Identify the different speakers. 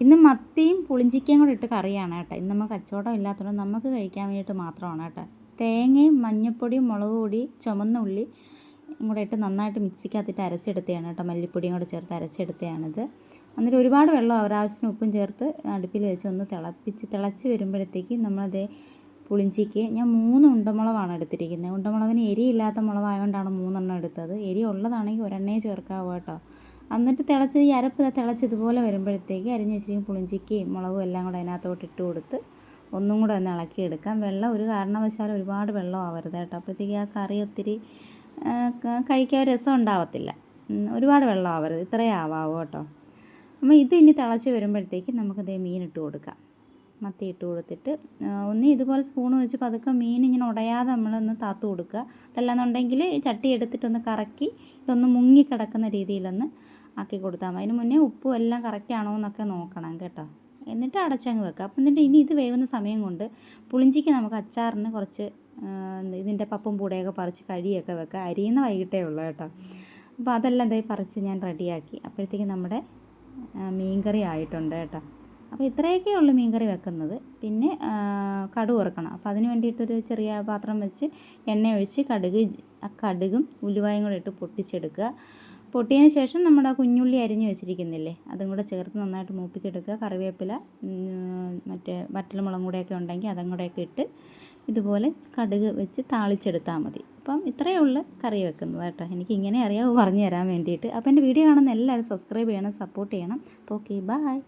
Speaker 1: ഇന്ന് മത്തിയും പുളിഞ്ചിക്കയും കൂടെ ഇട്ട് കറിയാണ് കേട്ടോ. ഇന്ന് നമുക്ക് കച്ചവടം ഇല്ലാത്തതുകൊണ്ട് നമുക്ക് കഴിക്കാൻ വേണ്ടിയിട്ട് മാത്രമാണ് കേട്ടോ. തേങ്ങയും മഞ്ഞൾപ്പൊടിയും മുളക് പൊടി ചുമന്ന ഉള്ളി കൂടെ ഇട്ട് നന്നായിട്ട് മിക്സിക്കകത്തിട്ട് അരച്ചെടുത്തതാണ് കേട്ടോ. മല്ലിപ്പൊടിയും കൂടെ ചേർത്ത് അരച്ചെടുത്തതാണിത്. എന്നിട്ട് ഒരുപാട് വെള്ളം ആവശ്യത്തിന് ഉപ്പും ചേർത്ത് അടുപ്പിൽ വെച്ച് ഒന്ന് തിളപ്പിച്ച് തിളച്ച് വരുമ്പോഴത്തേക്ക് നമ്മളതേ പുളിഞ്ചിക്ക്. ഞാൻ മൂന്ന് ഉണ്ടമുളവാണ് എടുത്തിരിക്കുന്നത്. ഉണ്ടമുളകിന് എരിയില്ലാത്ത മുളകായതുകൊണ്ടാണ് മൂന്നെണ്ണം എടുത്തത്. എരി ഉള്ളതാണെങ്കിൽ ഒരെണ്ണേ ചേർക്കാവൂ കേട്ടോ. എന്നിട്ട് തിളച്ച് ഈ അരപ്പ് തിളച്ച് ഇതുപോലെ വരുമ്പോഴത്തേക്ക് അരിഞ്ഞ് വെച്ചിരിക്കും പുളിഞ്ചിക്കയും മുളകും എല്ലാം കൂടെ അതിനകത്തോട്ട് ഇട്ട് കൊടുത്ത് ഒന്നും കൂടെ ഒന്ന് ഇളക്കിയെടുക്കാം. വെള്ളം ഒരു കാരണവശാലും ഒരുപാട് വെള്ളം ആവരുത് കേട്ടോ. അപ്പോഴത്തേക്ക് ആ കറി ഒത്തിരി കഴിക്കാൻ രസം ഉണ്ടാവത്തില്ല. ഒരുപാട് വെള്ളം ആവരുത്. ഇത്രയും ആവാവൂ കേട്ടോ. അപ്പോൾ ഇത് ഇനി തിളച്ച് വരുമ്പോഴത്തേക്ക് നമുക്കിതേ മീൻ ഇട്ട് കൊടുക്കാം. മത്തി ഇട്ട് കൊടുത്തിട്ട് ഒന്ന് ഇതുപോലെ സ്പൂൺ വെച്ച് പതുക്കെ മീൻ ഇങ്ങനെ ഉടയാതെ നമ്മളൊന്ന് താത്തു കൊടുക്കുക. അതല്ലാന്നുണ്ടെങ്കിൽ ചട്ടി എടുത്തിട്ടൊന്ന് കറക്കി ഇതൊന്ന് മുങ്ങി കിടക്കുന്ന രീതിയിലൊന്ന് ആക്കി കൊടുത്താൽ മതി. അതിന് മുന്നേ ഉപ്പും എല്ലാം കറക്റ്റ് ആണോ എന്നൊക്കെ നോക്കണം കേട്ടോ. എന്നിട്ട് അടച്ചങ്ങ് വെക്കുക. അപ്പം എന്നിട്ട് ഇനി ഇത് വേവുന്ന സമയം കൊണ്ട് പുളിഞ്ചിക്ക് നമുക്ക് അച്ചാറിന് കുറച്ച് ഇതിന്റെ പപ്പും പൂടയൊക്കെ പറിച്ച് കഴിയൊക്കെ വെക്കുക. അരിയുന്ന വൈകിട്ടേ ഉള്ളൂ കേട്ടോ. അപ്പോൾ അതെല്ലാം ഇതേ പറിച്ച് ഞാൻ റെഡിയാക്കി അപ്പോഴത്തേക്കും നമ്മുടെ മീൻകറി ആയിട്ടുണ്ട് കേട്ടോ. അപ്പോൾ ഇത്രയൊക്കെ ഉള്ളു മീൻകറി വെക്കുന്നത്. പിന്നെ കടുക് വറുക്കണം. അപ്പോൾ അതിന് വേണ്ടിയിട്ടൊരു ചെറിയ പാത്രം വെച്ച് എണ്ണ ഒഴിച്ച് കടുക് കടുകും ഉലുവായും കൂടെ ഇട്ട് പൊട്ടിച്ചെടുക്കുക. പൊട്ടിയതിന് ശേഷം നമ്മുടെ കുഞ്ഞുള്ളി അരിഞ്ഞ് വെച്ചിരിക്കുന്നില്ലേ അതും കൂടെ ചേർത്ത് നന്നായിട്ട് മൂപ്പിച്ചെടുക്കുക. കറിവേപ്പില മറ്റേ വറ്റൽമുളകും കൂടെയൊക്കെ ഉണ്ടെങ്കിൽ അതും കൂടെയൊക്കെ ഇട്ട് ഇതുപോലെ കടുക് വെച്ച് താളിച്ചെടുത്താൽ മതി. അപ്പം ഇത്രയേ ഉള്ളൂ കറി വെക്കുന്നത് കേട്ടോ. എനിക്ക് ഇങ്ങനെ അറിയാവൂ പറഞ്ഞു തരാൻ വേണ്ടിയിട്ട്. അപ്പോൾ എന്റെ വീഡിയോ കാണുന്ന എല്ലാവരും സബ്സ്ക്രൈബ് ചെയ്യണം സപ്പോർട്ട് ചെയ്യണം. Okay bye